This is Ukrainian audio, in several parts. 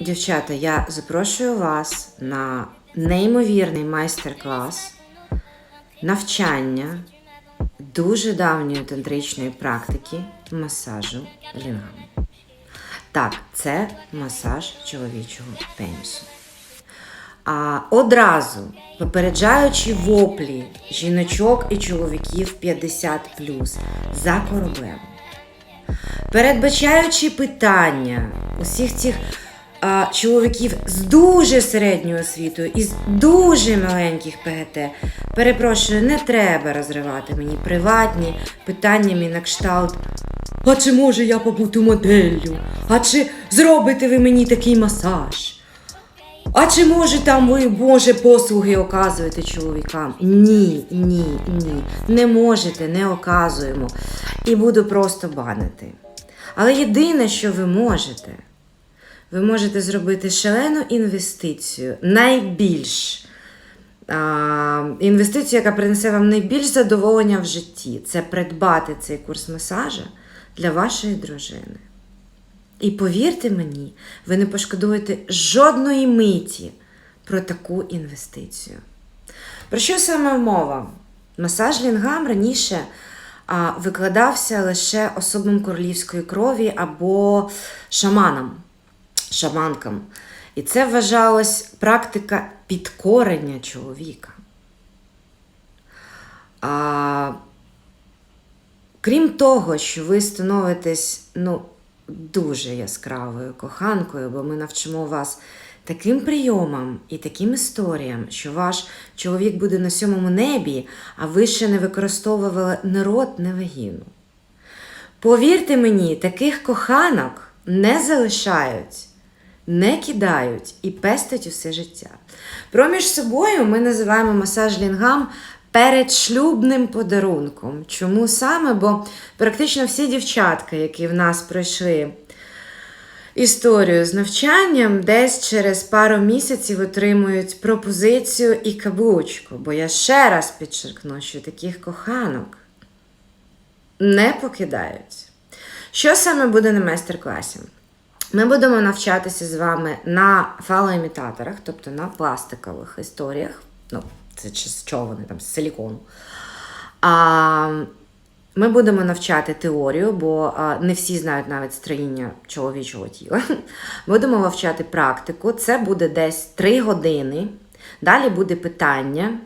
дівчата, я запрошую вас на неймовірний майстер-клас навчання дуже давньої тантричної практики масажу лінгам. Так, це масаж чоловічого пенісу. А одразу попереджаючи воплі жіночок і чоловіків 50 за кораблем, передбачаючи питання усіх цих а, чоловіків з дуже середньою освітою і з дуже маленьких ПГТ, перепрошую, не треба розривати мені приватні питаннями на кшталт. А чи можу я побути моделлю? А чи зробите ви мені такий масаж? А чи може там ви Боже послуги оказуєте чоловікам? Ні, ні, ні. Не можете, не оказуємо. І буду просто банити. Але єдине, що ви можете, ви можете зробити шалену інвестицію, найбільш а, інвестицію, яка принесе вам найбільш задоволення в житті. Це придбати цей курс масажа для вашої дружини. І повірте мені, ви не пошкодуєте жодної миті про таку інвестицію. Про що саме мова? Масаж лінгам раніше а, викладався лише особам королівської крові або шаманам, шаманкам. І це вважалось практика підкорення чоловіка. А, крім того, що ви становитесь, ну, дуже яскравою коханкою, бо ми навчимо вас таким прийомам і таким історіям, що ваш чоловік буде на сьомому небі, а ви ще не використовували не рот, не вагіну. Повірте мені, таких коханок не залишають, не кидають і пестять усе життя. Проміж собою ми називаємо масаж лінгам передшлюбним подарунком. Чому саме? Бо практично всі дівчатка, які в нас пройшли історію з навчанням, десь через пару місяців отримують пропозицію і каблучку. Бо я ще раз підчеркну, що таких коханок не покидають. Що саме буде на майстер-класі? Ми будемо навчатися з вами на фалоімітаторах, тобто на пластикових історіях. Ну, це чи з чого вони там, з силікону. А, ми будемо навчати теорію, бо не всі знають навіть строїння чоловічого тіла. Будемо вивчати практику. Це буде десь 3 години. Далі буде питання.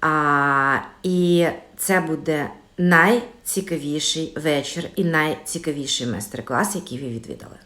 А, і це буде найцікавіший вечір і найцікавіший майстер-клас, який ви відвідали.